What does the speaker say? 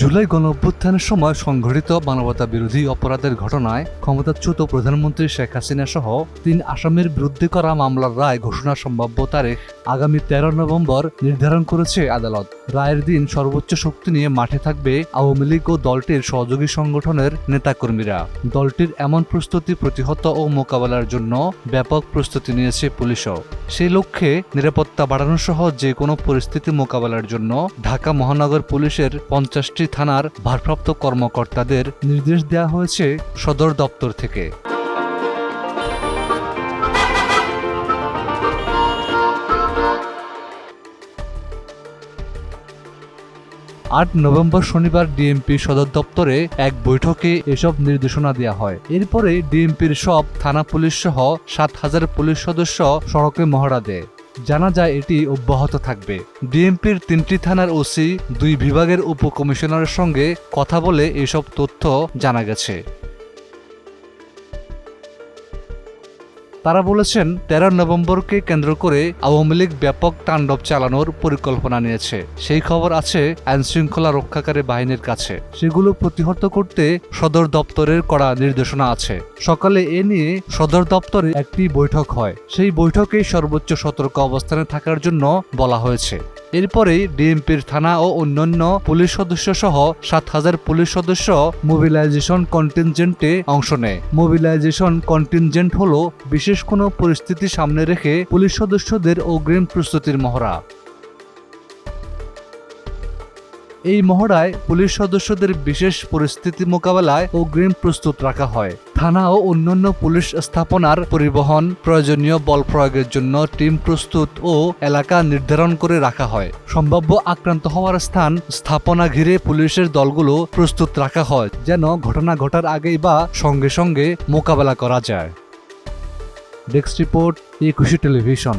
জুলাই গণঅভ্যুত্থানের সময় সংঘটিত মানবতা বিরোধী অপরাধের ঘটনায় ক্ষমতাচ্যুত প্রধানমন্ত্রী শেখ হাসিনা সহ তিন আসামের বিরুদ্ধে করা মামলার রায় ঘোষণা সম্ভাব্য তারিখ আগামী তেরো নভেম্বর নির্ধারণ করেছে আদালত। রায়ের দিন সর্বোচ্চ শক্তি নিয়ে মাঠে থাকবে আওয়ামী লীগ ও দলটির সহযোগী সংগঠনের নেতাকর্মীরা। দলটির এমন প্রস্তুতি, প্রতিহত ও মোকাবেলার জন্য ব্যাপক প্রস্তুতি নিয়েছে পুলিশও। সেই লক্ষ্যে নিরাপত্তা বাড়ানো সহ যে কোনো পরিস্থিতি মোকাবেলার জন্য ঢাকা মহানগর পুলিশের পঞ্চাশটি থানার ভারপ্রাপ্ত কর্মকর্তাদের নির্দেশ দেওয়া হয়েছে সদর দপ্তর থেকে। আট নভেম্বর শনিবার ডিএমপি সদর দপ্তরে এক বৈঠকে এসব নির্দেশনা দেওয়া হয়। এরপরে ডিএমপির সব থানা পুলিশ সহ সাত হাজার পুলিশ সদস্য সড়কে মহড়া দেয়। জানা যায় এটি অব্যাহত থাকবে। ডিএমপির তিনটি থানার ওসি, দুই বিভাগের উপকমিশনারের সঙ্গে কথা বলে এসব তথ্য জানা গেছে। তারা বলেছেন, তেরো নভেম্বরকে কেন্দ্র করে আওয়ামী লীগ ব্যাপক তাণ্ডব চালানোর পরিকল্পনা নিয়েছে। সেই খবর আছে আইনশৃঙ্খলা রক্ষাকারী বাহিনীর কাছে। সেগুলো প্রতিহত করতে সদর দপ্তরের কড়া নির্দেশনা আছে। সকালে এ নিয়ে সদর দপ্তরে একটি বৈঠক হয়। সেই বৈঠকেই সর্বোচ্চ সতর্ক অবস্থানে থাকার জন্য বলা হয়েছে। এরপরে ডিএমপির থানা ও অন্যান্য পুলিশ সদস্য সহ সাত হাজার পুলিশ সদস্য মোবিলাইজেশন কন্টিনজেন্টে অংশ নেয়। মোবিলাইজেশন কন্টিনজেন্ট হল বিশেষ কোনো পরিস্থিতি সামনে রেখে পুলিশ সদস্যদের অগ্রিম প্রস্তুতির মহড়া। এই মহড়ায় পুলিশ সদস্যদের বিশেষ পরিস্থিতি মোকাবেলায় অগ্রিম প্রস্তুত রাখা হয়। থানা ও অন্যান্য পুলিশ স্থাপনার পরিবহন, প্রয়োজনীয় বল প্রয়োগের জন্য টিম প্রস্তুত ও এলাকা নির্ধারণ করে রাখা হয়। সম্ভাব্য আক্রান্ত হওয়ার স্থান স্থাপনা ঘিরে পুলিশের দলগুলো প্রস্তুত রাখা হয়, যেন ঘটনা ঘটার আগেই বা সঙ্গে সঙ্গে মোকাবেলা করা যায়। Desk report, Ekushey television.